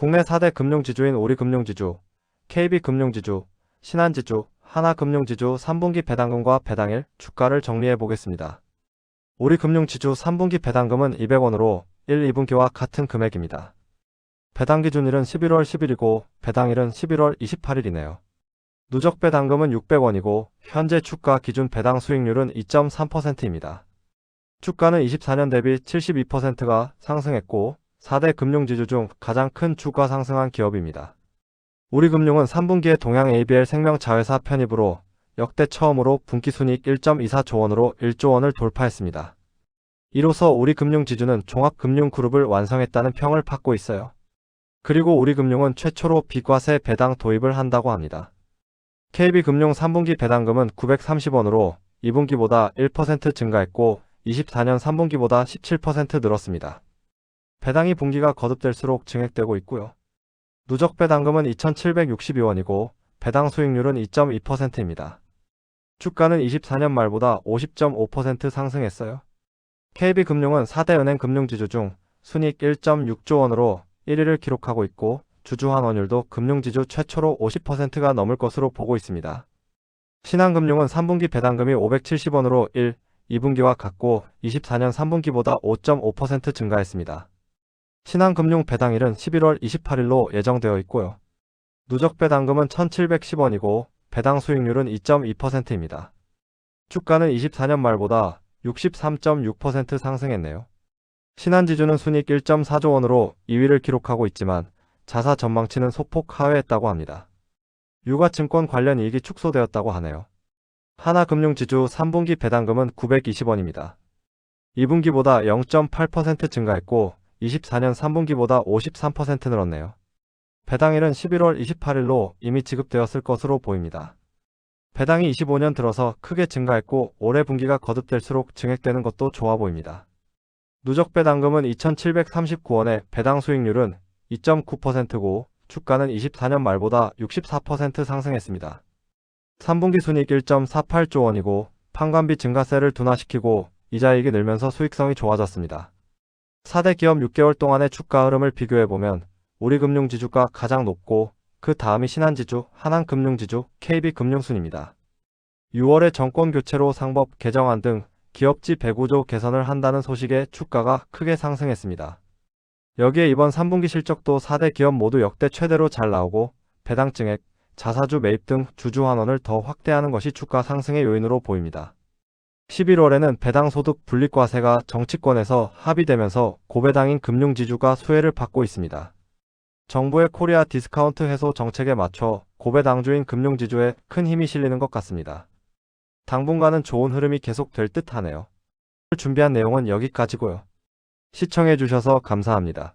국내 4대 금융지주인 우리금융지주, KB금융지주, 신한지주, 하나금융지주 3분기 배당금과 배당일 주가를 정리해 보겠습니다. 우리금융지주 3분기 배당금은 200원으로 1, 2분기와 같은 금액입니다. 배당 기준일은 11월 10일이고 배당일은 11월 28일이네요. 누적 배당금은 600원이고 현재 주가 기준 배당 수익률은 2.3%입니다. 주가는 24년 대비 72%가 상승했고 4대 금융지주 중 가장 큰 주가 상승한 기업입니다. 우리금융은 3분기에 동양 ABL 생명자회사 편입으로 역대 처음으로 분기순이익 1.24조 원으로 1조 원을 돌파했습니다. 이로써 우리금융지주는 종합금융그룹을 완성했다는 평을 받고 있어요. 그리고 우리금융은 최초로 비과세 배당 도입을 한다고 합니다. KB금융 3분기 배당금은 930원으로 2분기보다 1% 증가했고 24년 3분기보다 17% 늘었습니다. 배당이 분기가 거듭될수록 증액되고 있고요. 누적 배당금은 2,762원이고 배당 수익률은 2.2%입니다. 주가는 24년 말보다 50.5% 상승했어요. KB금융은 4대 은행 금융지주 중 순이익 1.6조 원으로 1위를 기록하고 있고 주주 환원율도 금융지주 최초로 50%가 넘을 것으로 보고 있습니다. 신한금융은 3분기 배당금이 570원으로 1, 2분기와 같고 24년 3분기보다 5.5% 증가했습니다. 신한금융 배당일은 11월 28일로 예정되어 있고요. 누적 배당금은 1,710원이고 배당 수익률은 2.2%입니다. 주가는 24년 말보다 63.6% 상승했네요. 신한지주는 순이익 1.4조 원으로 2위를 기록하고 있지만 자사 전망치는 소폭 하회했다고 합니다. 유가증권 관련 이익이 축소되었다고 하네요. 하나금융지주 3분기 배당금은 920원입니다. 2분기보다 0.8% 증가했고 24년 3분기보다 53% 늘었네요. 배당일은 11월 28일로 이미 지급되었을 것으로 보입니다. 배당이 25년 들어서 크게 증가했고 올해 분기가 거듭될수록 증액되는 것도 좋아 보입니다. 누적 배당금은 2,739원에 배당 수익률은 2.9%고 주가는 24년 말보다 64% 상승했습니다. 3분기 순이익 1.48조 원이고 판관비 증가세를 둔화시키고 이자이익이 늘면서 수익성이 좋아졌습니다. 4대 기업 6개월 동안의 주가 흐름을 비교해보면 우리금융지주가 가장 높고 그 다음이 신한지주, 하나금융지주, KB금융순입니다. 6월에 정권 교체로 상법 개정안 등 기업지 배구조 개선을 한다는 소식에 주가가 크게 상승했습니다. 여기에 이번 3분기 실적도 4대 기업 모두 역대 최대로 잘 나오고 배당 증액, 자사주 매입 등 주주 환원을 더 확대하는 것이 주가 상승의 요인으로 보입니다. 11월에는 배당소득 분리과세가 정치권에서 합의되면서 고배당인 금융지주가 수혜를 받고 있습니다. 정부의 코리아 디스카운트 해소 정책에 맞춰 고배당주인 금융지주에 큰 힘이 실리는 것 같습니다. 당분간은 좋은 흐름이 계속될 듯 하네요. 준비한 내용은 여기까지고요. 시청해주셔서 감사합니다.